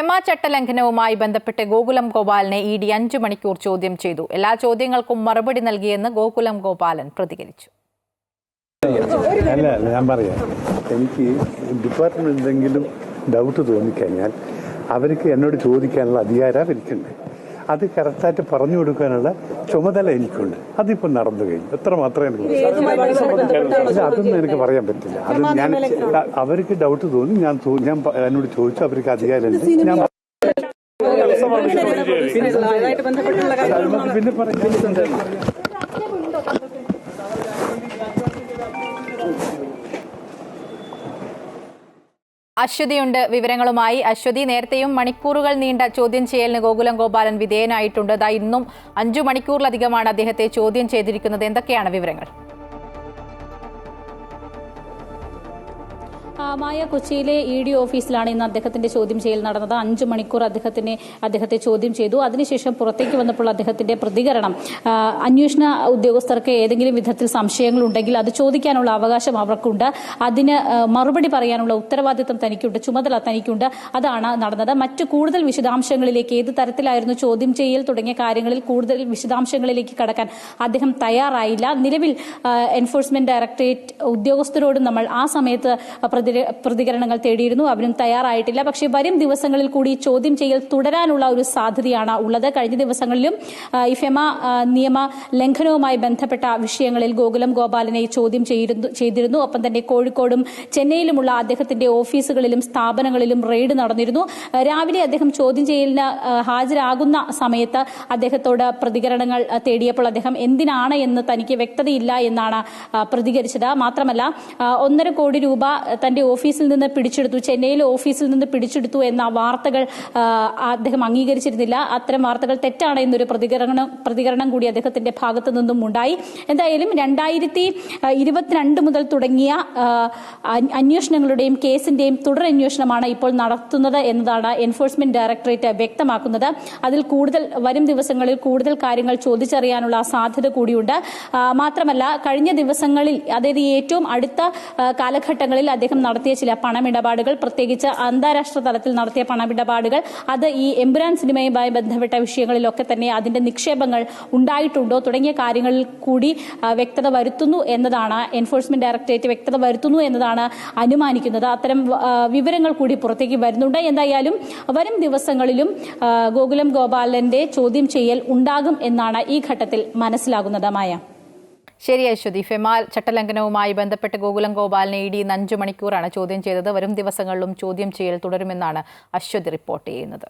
FEMA ചട്ടലംഘനവുമായി ബന്ധപ്പെട്ട് ഗോകുലം ഗോപാലിനെ ഇ ഡി അഞ്ചു മണിക്കൂർ ചോദ്യം ചെയ്തു. എല്ലാ ചോദ്യങ്ങൾക്കും മറുപടി നൽകിയെന്ന് ഗോകുലം ഗോപാലൻ പ്രതികരിച്ചു. അല്ല ഞാൻ പറയാം. എനിക്ക് ഡിപ്പാർട്ട്മെന്റ് എന്തെങ്കിലും ഡൗട്ട് തോന്നിക്കഴിഞ്ഞാൽ അവർക്ക് എന്നോട് ചോദിക്കാനുള്ള അധികാരം എനിക്കുണ്ട് അത് കറക്റ്റായിട്ട് പറഞ്ഞു കൊടുക്കാനുള്ള ചുമതല എനിക്കുണ്ട്. അതിപ്പോൾ നടന്നു കഴിഞ്ഞു. എത്ര മാത്രമേ എനിക്ക് അതൊന്നും എനിക്ക് പറയാൻ പറ്റില്ല. അത് ഞാൻ അവർക്ക് ഡൗട്ട് തോന്നി. ഞാൻ ഞാൻ എന്നോട് ചോദിച്ചു അവർക്ക് അധികാരമുണ്ട്. ഞാൻ പിന്നെ പറയാം അശ്വതിയുണ്ട്. വിവരങ്ങളുമായി അശ്വതി നേരത്തെയും മണിക്കൂറുകൾ നീണ്ട ചോദ്യം ചെയ്യലിന് ഗോകുലം ഗോപാലൻ വിധേയനായിട്ടുണ്ട്. ദാ ഇന്നും അഞ്ചു മണിക്കൂറിലധികമാണ് അദ്ദേഹത്തെ ചോദ്യം ചെയ്തിരിക്കുന്നത്. എന്തൊക്കെയാണ് വിവരങ്ങൾ? മായ കൊച്ചിയിലെ ഇ ഡി ഓഫീസിലാണ് ഇന്ന് അദ്ദേഹത്തിന്റെ ചോദ്യം ചെയ്യൽ നടന്നത്. അഞ്ചു മണിക്കൂർ അദ്ദേഹത്തിനെ അദ്ദേഹത്തെ ചോദ്യം ചെയ്തു. അതിനുശേഷം പുറത്തേക്ക് വന്നപ്പോൾ അദ്ദേഹത്തിന്റെ പ്രതികരണം അന്വേഷണ ഉദ്യോഗസ്ഥർക്ക് ഏതെങ്കിലും വിധത്തിൽ സംശയങ്ങൾ ഉണ്ടെങ്കിൽ അത് ചോദിക്കാനുള്ള അവകാശം അവർക്കുണ്ട്. അതിന് മറുപടി പറയാനുള്ള ഉത്തരവാദിത്തം തനിക്കുണ്ട്. ചുമതല തനിക്കുണ്ട്. അതാണ് നടന്നത്. മറ്റു കൂടുതൽ വിശദാംശങ്ങളിലേക്ക് ഏത് തരത്തിലായിരുന്നു ചോദ്യം ചെയ്യൽ തുടങ്ങിയ കാര്യങ്ങളിൽ കൂടുതൽ വിശദാംശങ്ങളിലേക്ക് കടക്കാൻ അദ്ദേഹം തയ്യാറായില്ല. നിലവിൽ എൻഫോഴ്സ്മെന്റ് ഡയറക്ടറേറ്റ് ഉദ്യോഗസ്ഥരോടും നമ്മൾ ആ സമയത്ത് പ്രതി- പ്രതികരണങ്ങൾ തേടിയിരുന്നു. അവരും തയ്യാറായിട്ടില്ല. പക്ഷേ വരും ദിവസങ്ങളിൽ കൂടി ചോദ്യം ചെയ്യൽ തുടരാനുള്ള ഒരു സാധ്യതയാണ് ഉള്ളത്. കഴിഞ്ഞ ദിവസങ്ങളിലും ഈ ഫെമ നിയമ ലംഘനവുമായി ബന്ധപ്പെട്ട വിഷയങ്ങളിൽ ഗോകുലം ഗോപാലനെ ചോദ്യം ചെയ്തിരുന്നു ഒപ്പം തന്നെ കോഴിക്കോടും ചെന്നൈയിലുമുള്ള അദ്ദേഹത്തിന്റെ ഓഫീസുകളിലും സ്ഥാപനങ്ങളിലും റെയ്ഡ് നടന്നിരുന്നു. രാവിലെ അദ്ദേഹം ചോദ്യം ചെയ്യലിന് ഹാജരാകുന്ന സമയത്ത് അദ്ദേഹത്തോട് പ്രതികരണങ്ങൾ തേടിയപ്പോൾ അദ്ദേഹം എന്തിനാണ് എന്ന് തനിക്ക് വ്യക്തതയില്ല എന്നാണ് പ്രതികരിച്ചത്. മാത്രമല്ല ഒന്നര കോടി രൂപ തന്റെ ഓഫീസിൽ നിന്ന് പിടിച്ചെടുത്തു ചെന്നൈയിലെ ഓഫീസിൽ നിന്ന് പിടിച്ചെടുത്തു എന്ന വാർത്തകൾ അദ്ദേഹം അംഗീകരിച്ചിരുന്നില്ല. അത്തരം വാർത്തകൾ തെറ്റാണ് എന്നൊരു പ്രതികരണം പ്രതികരണം കൂടി അദ്ദേഹത്തിന്റെ ഭാഗത്തു നിന്നും ഉണ്ടായി. എന്തായാലും രണ്ടായിരത്തി ഇരുപത്തിരണ്ട് മുതൽ തുടങ്ങിയ അന്വേഷണങ്ങളുടെയും കേസിന്റെയും തുടരന്വേഷണമാണ് ഇപ്പോൾ നടത്തുന്നത് എന്നതാണ് എൻഫോഴ്സ്മെന്റ് ഡയറക്ടറേറ്റ് വ്യക്തമാക്കുന്നത്. അതിൽ കൂടുതൽ വരും ദിവസങ്ങളിൽ കൂടുതൽ കാര്യങ്ങൾ ചോദിച്ചറിയാനുള്ള സാധ്യത കൂടിയുണ്ട്. മാത്രമല്ല കഴിഞ്ഞ ദിവസങ്ങളിൽ അതായത് ഏറ്റവും അടുത്ത കാലഘട്ടങ്ങളിൽ അദ്ദേഹം നടത്തിയ ചില പണമിടപാടുകൾ പ്രത്യേകിച്ച് അന്താരാഷ്ട്ര തലത്തിൽ നടത്തിയ പണമിടപാടുകൾ അത് ഈ എമ്പുരാൻ സിനിമയുമായി ബന്ധപ്പെട്ട വിഷയങ്ങളിലൊക്കെ തന്നെ അതിന്റെ നിക്ഷേപങ്ങൾ ഉണ്ടായിട്ടുണ്ടോ? തുടങ്ങിയ കാര്യങ്ങളിൽ കൂടി വ്യക്തത വരുത്തുന്നു എന്നതാണ് എൻഫോഴ്സ്മെന്റ് ഡയറക്ടറേറ്റ് വ്യക്തത വരുത്തുന്നു എന്നതാണ് അനുമാനിക്കുന്നത്. അത്തരം വിവരങ്ങൾ കൂടി പുറത്തേക്ക് വരുന്നുണ്ട്. എന്തായാലും വരും ദിവസങ്ങളിലും ഗോകുലം ഗോപാലന്റെ ചോദ്യം ചെയ്യൽ ഉണ്ടാകും എന്നാണ് ഈ ഘട്ടത്തിൽ മനസ്സിലാകുന്നത് മായ. ശരി അശ്വതി. ഫെമാൽ ചട്ടലംഘനവുമായി ബന്ധപ്പെട്ട് ഗോകുലം ഗോപാലിനെ ഇ ഡി അഞ്ചു മണിക്കൂറാണ് ചോദ്യം ചെയ്തത്. വരും ദിവസങ്ങളിലും ചോദ്യം ചെയ്യൽ തുടരുമെന്നാണ് അശ്വതി റിപ്പോർട്ട് ചെയ്യുന്നത്.